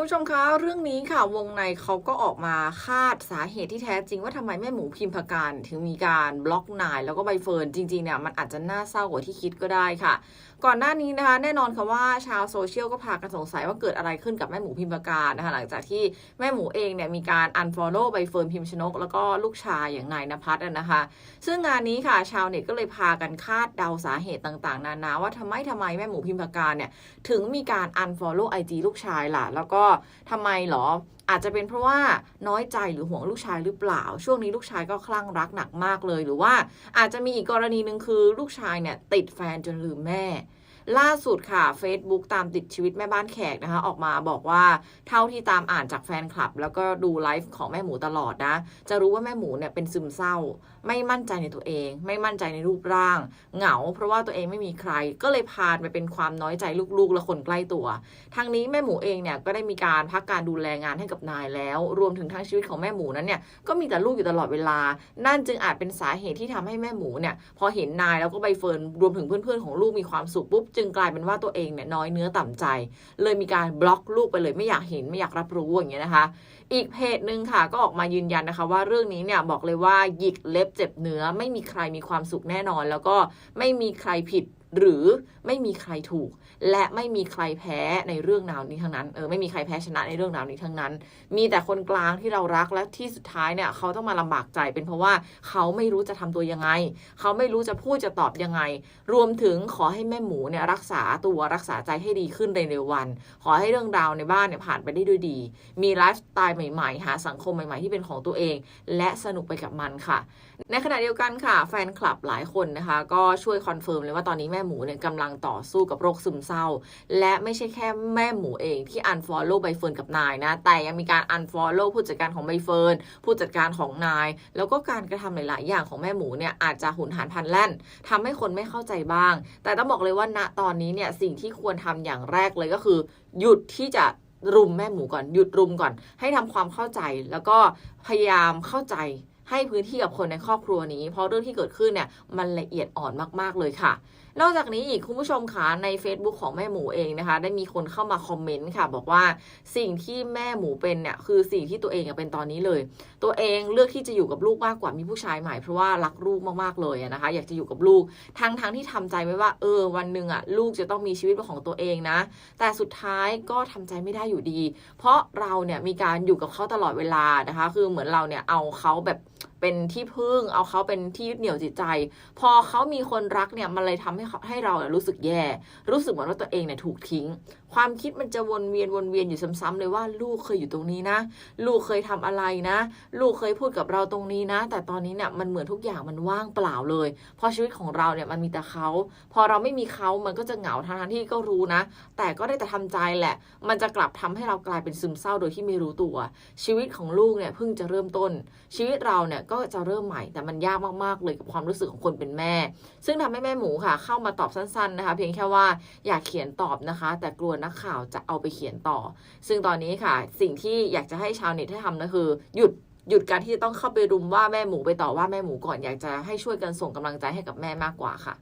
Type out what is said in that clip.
คุณผู้ชมคะเรื่องนี้ค่ะวงในเขาก็ออกมาคาดสาเหตุที่แท้จริงว่าทำไมแม่หมูพิมพการถึงมีการบล็อกนายแล้วก็ใบเฟิร์นจริงๆเนี่ยมันอาจจะน่าเศร้ากว่าที่คิดก็ได้ค่ะ ก่อนหน้านี้นะคะ แน่นอนค่ะว่าชาวโซเชียลก็พากันสงสัยว่าเกิดอะไรขึ้นกับแม่หมูพิมพการนะคะหลังจากที่แม่หมูเองเนี่ยมีการ unfollow ใบเฟิร์นพิมชนก แล้วก็ลูกชายอย่างนายนภัสนะคะ ซึ่งงานนี้ค่ะชาวเน็ตก็เลยพากันคาดเดาสาเหตุต่างๆ นานาว่าทำไมทำไมแม่หมูพิมพการเนี่ยถึงมีการ unfollow IG ลูกชายล่ะแล้วก็ทำไมเหรอ อาจจะเป็นเพราะว่าน้อยใจหรือห่วงลูกชายหรือเปล่า ช่วงนี้ลูกชายก็คลั่งรักหนักมากเลย หรือว่าอาจจะมีอีกกรณีหนึ่งคือลูกชายเนี่ยติดแฟนจนลืมแม่ ล่าสุดค่ะ Facebook ตามติดชีวิตแม่บ้านแขกนะคะ ออกมาบอกว่าเท่าที่ตามอ่านจากแฟนคลับ แล้วก็ดูไลฟ์ของแม่หมูตลอดนะ จะรู้ว่าแม่หมูเนี่ยเป็นซึมเศร้า ไม่มั่นใจในตัวเอง ไม่มั่นใจในรูปร่าง เหงา เพราะว่าตัวเองไม่มีใคร ก็เลยพานไปเป็นความน้อยใจลูกๆ และคนใกล้ตัว ทางนี้แม่หมูเองเนี่ยก็ได้มีการพักการดูแลงานให้กับนายแล้ว รวมถึงทั้งชีวิตของแม่หมูนั้นเนี่ยก็มีแต่ลูกอยู่ตลอดเวลา นั่นจึงอาจเป็นสาเหตุที่ทำให้แม่หมูเนี่ยพอเห็นนายแล้วก็ใบเฟิร์นรวมถึงเพื่อนๆของลูกมีความสุขปุ๊บจึงกลายเป็นว่าตัวเองเนี่ยน้อยเนื้อต่ำใจ เลยมีการบล็อกลูกไปเลยไม่อยากเห็นไม่อยากรับรู้อย่างเงี้ยนะคะ อีกเพจหนึ่งค่ะก็ออกมายืนยันนะคะ ว่าเรื่องนี้เนี่ยบอกเลยว่าหยิกเล็บเจ็บเนื้อไม่มีใครมีความสุขแน่นอน แล้วก็ไม่มีใครผิดหรือไม่มีใครถูก และไม่มีใครแพ้ในเรื่องราวนี้ทั้งนั้น เออไม่มีใครแพ้ชนะในเรื่องราวนี้ทั้งนั้น มีแต่คนกลางที่เรารักและที่สุดท้ายเนี่ยเขาต้องมาลำบากใจเป็นเพราะว่าเขาไม่รู้จะทำตัวยังไง เขาไม่รู้จะพูดจะตอบยังไง รวมถึงขอให้แม่หมูเนี่ยรักษาตัวรักษาใจให้ดีขึ้นในเร็ววัน ขอให้เรื่องราวในบ้านเนี่ยผ่านไปได้ด้วยดี มีไลฟ์สไตล์ใหม่ๆ หาสังคมใหม่ๆที่เป็นของตัวเอง และสนุกไปกับมันค่ะ ในขณะเดียวกันค่ะ แฟนคลับหลายคนนะคะ ก็ช่วยคอนเฟิร์มเลยว่าตอนนี้แม่ม่หมูเนี่ยกำลังต่อสู้กับโรคซึมเศร้า และไม่ใช่แค่แม่หมูเองที่ unfollow ใบเฟิร์นกับนายนะ แต่ยังมีการ unfollow ผู้จัดการของใบเฟิร์นผู้จัดการของนาย แล้วก็การกระทำหลาย ๆ อย่างของแม่หมูเนี่ยอาจจะหุนหันพันแล่นทำให้คนไม่เข้าใจบ้าง แต่ต้องบอกเลยว่าณตอนนี้เนี่ยสิ่งที่ควรทำอย่างแรกเลยก็คือ หยุดที่จะรุมแม่หมูก่อนหยุดรุมก่อน ให้ทำความเข้าใจแล้วก็พยายามเข้าใจให้พื้นที่กับคนในครอบครัวนี้ เพราะเรื่องที่เกิดขึ้นเนี่ยมันละเอียดอ่อนมาก ๆ เลยค่ะ นอกจากนี้อีกคุณผู้ชมคะใน Facebook ของแม่หมูเองนะคะ ได้มีคนเข้ามาคอมเมนต์ค่ะ บอกว่าสิ่งที่แม่หมูเป็นเนี่ยคือสิ่งที่ตัวเองเป็นตอนนี้เลย ตัวเองเลือกที่จะอยู่กับลูกมากกว่ามีผู้ชายใหม่เพราะว่ารักลูกมากๆเลยนะคะ อยากจะอยู่กับลูกทั้งทั้งที่ทำใจไว้ว่า เออ วันหนึ่งอะลูกจะต้องมีชีวิตเป็นของตัวเองนะ แต่สุดท้ายก็ทำใจไม่ได้อยู่ดี เพราะเราเนี่ยมีการอยู่กับเขาตลอดเวลานะคะ คือเหมือนเราเนี่ยเอาเขาแบบ เป็นที่พึ่ง เอาเขาเป็นที่ยึดเหนี่ยวจิตใจ พอเขามีคนรักเนี่ยมันเลยทำให้เขาให้เราเนี่ยรู้สึกแย่ รู้สึกเหมือนว่าตัวเองเนี่ยถูกทิ้ง ความคิดมันจะวนเวียนวนเวียนอยู่ซ้ำๆเลยว่าลูกเคยอยู่ตรงนี้นะ ลูกเคยทำอะไรนะ ลูกเคยพูดกับเราตรงนี้นะ แต่ตอนนี้เนี่ยมันเหมือนทุกอย่างมันว่างเปล่าเลย เพราะชีวิตของเราเนี่ยมันมีแต่เขา พอเราไม่มีเขามันก็จะเหงาทั้งที่ก็รู้นะ แต่ก็ได้แต่ทำใจแหละ มันจะกลับทำให้เรากลายเป็นซึมเศร้าโดยที่ไม่รู้ตัว ชีวิตของลูกเนี่ยเพิ่งจะเริ่มต้นชีวิตเราเนี่ยก็จะเริ่มใหม่ แต่มันยากมากๆเลยกับความรู้สึกของคนเป็นแม่ ซึ่งทำให้แม่หมูค่ะ เข้ามาตอบสั้นๆนะคะ เพียงแค่ว่าอยากเขียนตอบนะคะ แต่กลัวนักข่าวจะเอาไปเขียนต่อ ซึ่งตอนนี้ค่ะ สิ่งที่อยากจะให้ชาวเน็ตให้ทำนะคือ หยุดหยุดการที่จะต้องเข้าไปรุมว่าแม่หมูไปต่อว่าแม่หมูก่อนอยากจะให้ช่วยกันส่งกำลังใจให้กับแม่มากกว่าค่ะ